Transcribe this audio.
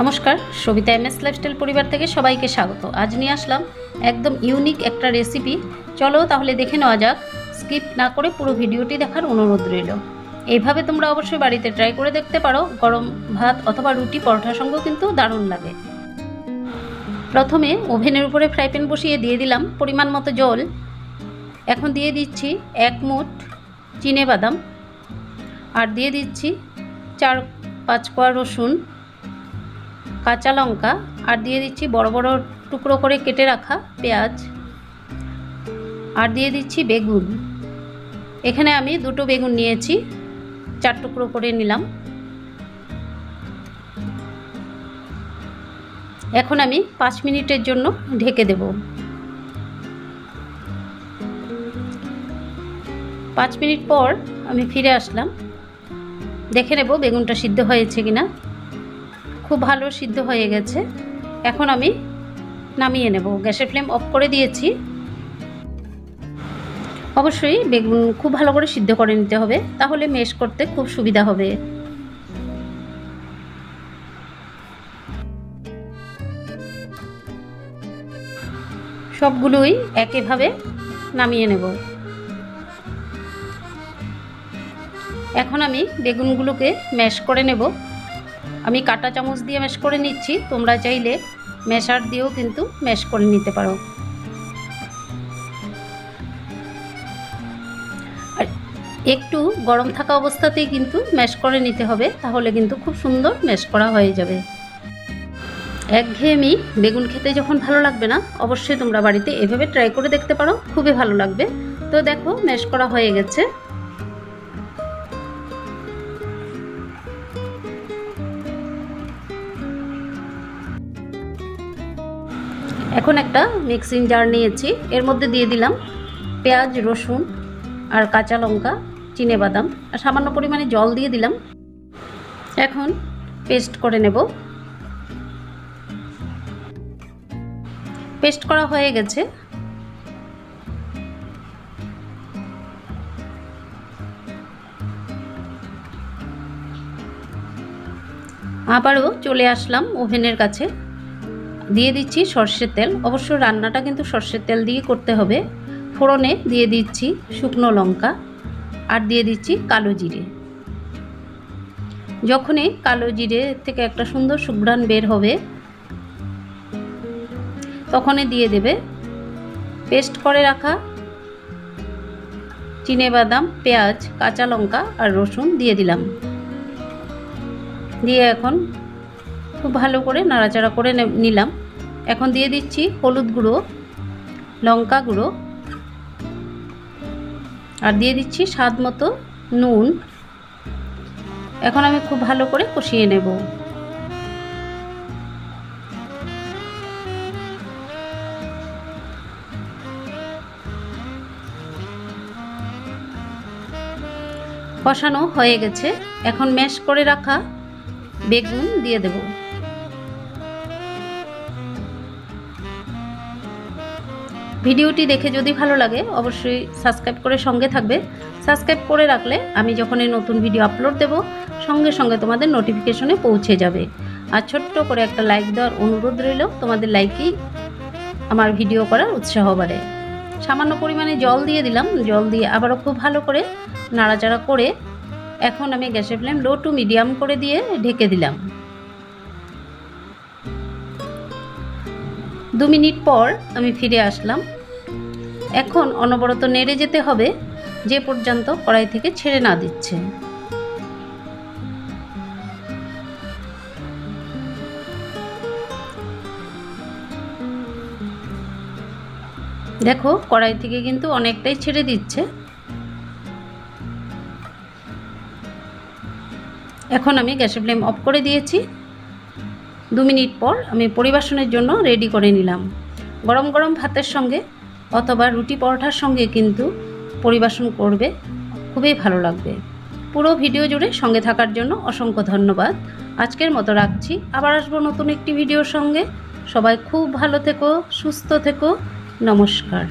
নমস্কার, Sabita M S lifestyle পরিবার থেকে সবাইকে স্বাগত। আজ নিয়ে আসলাম একদম ইউনিক একটা রেসিপি চলো তাহলে দেখে নেওয়া যাক স্কিপ না করে পুরো ভিডিওটি দেখার অনুরোধ রইল। এইভাবে তোমরা অবশ্যই বাড়িতে ট্রাই করে দেখতে পারো, গরম ভাত অথবা রুটি পরোটার সঙ্গেও কিন্তু দারুণ লাগে। প্রথমে ওভেনের উপরে ফ্রাই প্যান বসিয়ে দিয়ে দিলাম পরিমাণ মতো জল। এখন দিয়ে দিচ্ছি এক মুঠ চিনে বাদাম। আর দিয়ে দিচ্ছি চার পাঁচ কোয়া রসুন। কাঁচা লঙ্কা আর দিয়ে দিচ্ছি বড় বড় টুকরো করে কেটে রাখা পেঁয়াজ। আর দিয়ে দিচ্ছি বেগুন। এখানে আমি দুটো বেগুন নিয়েছি, চার টুকরো করে নিলাম। এখন আমি পাঁচ মিনিটের জন্য ঢেকে দেব। পাঁচ মিনিট পর আমি ফিরে আসলাম। দেখে নেব বেগুনটা সিদ্ধ হয়েছে কিনা। খুব ভালো সিদ্ধ হয়ে গেছে। এখন আমি নামিয়ে নেব। গ্যাসের ফ্লেম অফ করে দিয়েছি। অবশ্যই বেগুন খুব ভালো করে সিদ্ধ করে নিতে হবে। তাহলে মেশ করতে খুব সুবিধা হবে। সবগুলোই একইভাবে নামিয়ে নেব। এখন আমি বেগুনগুলোকে ম্যাশ করে নেব। আমি কাটা চামচ দিয়ে ম্যাশ করে নিচ্ছি, তোমরা চাইলে ম্যাশার দিয়েও কিন্তু ম্যাশ করে নিতে পারো। আর একটু গরম থাকা অবস্থাতেই কিন্তু ম্যাশ করে নিতে হবে, তাহলে কিন্তু খুব সুন্দর ম্যাশ করা হয়ে যাবে। একঘেয়েমি বেগুন খেতে যখন ভালো লাগবে না, অবশ্যই তোমরা বাড়িতে এভাবে ট্রাই করে দেখতে পারো, খুবই ভালো লাগবে। তো দেখো ম্যাশ করা হয়ে গেছে। এখন একটা মিক্সিং জার নিয়েছি। এর মধ্যে দিয়ে দিলাম পেঁয়াজ, রসুন আর কাঁচা লঙ্কা, চিনে বাদাম আর সামান্য পরিমাণে জল দিয়ে দিলাম। এখন পেস্ট করে নেব। পেস্ট করা হয়ে গেছে। আবারও চলে আসলাম ওভেনের কাছে। দিয়ে দিচ্ছি সর্ষের তেল। অবশ্য রান্নাটা কিন্তু সর্ষের তেল দিয়ে করতে হবে। ফোড়নে দিয়ে দিচ্ছি শুকনো লঙ্কা আর দিয়ে দিচ্ছি কালো জিরে। যখনই কালো জিরে থেকে একটা সুন্দর সুঘ্রাণ বের হবে, তখনই দিয়ে দেবে পেস্ট করে রাখা চিনে বাদাম, পেঁয়াজ, কাঁচা লঙ্কা আর রসুন দিয়ে দিলাম। দিয়ে এখন খুব ভালো করে নাড়াচাড়া করে নিলাম। এখন দিয়ে দিচ্ছি হলুদ গুঁড়ো, লঙ্কা গুঁড়ো, আর দিয়ে দিচ্ছি স্বাদ মতো নুন। এখন আমি খুব ভালো করে কষিয়ে নেব। কষানো হয়ে গেছে। এখন ম্যাশ করে রাখা বেগুন দিয়ে দেব। ভিডিওটি দেখে যদি ভালো লাগে, অবশ্যই সাবস্ক্রাইব করে সঙ্গে থাকবে। সাবস্ক্রাইব করে রাখলে আমি যখন এই নতুন ভিডিও আপলোড দেব, সঙ্গে সঙ্গে তোমাদের নোটিফিকেশনে পৌঁছে যাবে। আর ছোট্ট করে একটা লাইক দেওয়ার অনুরোধ রইল, তোমাদের লাইকই আমার ভিডিও করার উৎসাহ বাড়ে। সামান্য পরিমাণে জল দিয়ে দিলাম, জল দিয়ে আবারও খুব ভালো করে নাড়াচাড়া করে এখন আমি গ্যাসের ফ্লেম লো টু মিডিয়াম করে দিয়ে ঢেকে দিলাম। দু মিনিট পর আমি ফিরে আসলাম। এখন অনবরত নেড়ে যেতে হবে, যে পর্যন্ত কড়াই থেকে ছেড়ে না দিচ্ছে। দেখো, কড়াই থেকে কিন্তু অনেকটাই ছেড়ে দিচ্ছে। এখন আমি গ্যাসের ফ্লেম অফ করে দিয়েছি। দু মিনিট পর আমি পরিবেশনের জন্য রেডি করে নিলাম। গরম গরম ভাতের সঙ্গে অথবা রুটি পরোটার সঙ্গে কিন্তু পরিবেশন করবে, খুবই ভালো লাগবে। পুরো ভিডিও জুড়ে সঙ্গে থাকার জন্য অসংখ্য ধন্যবাদ। আজকের মতো রাখছি। আবার আসব নতুন একটি ভিডিওর সঙ্গে। সবাই খুব ভালো থেকো, সুস্থ থেকো। নমস্কার।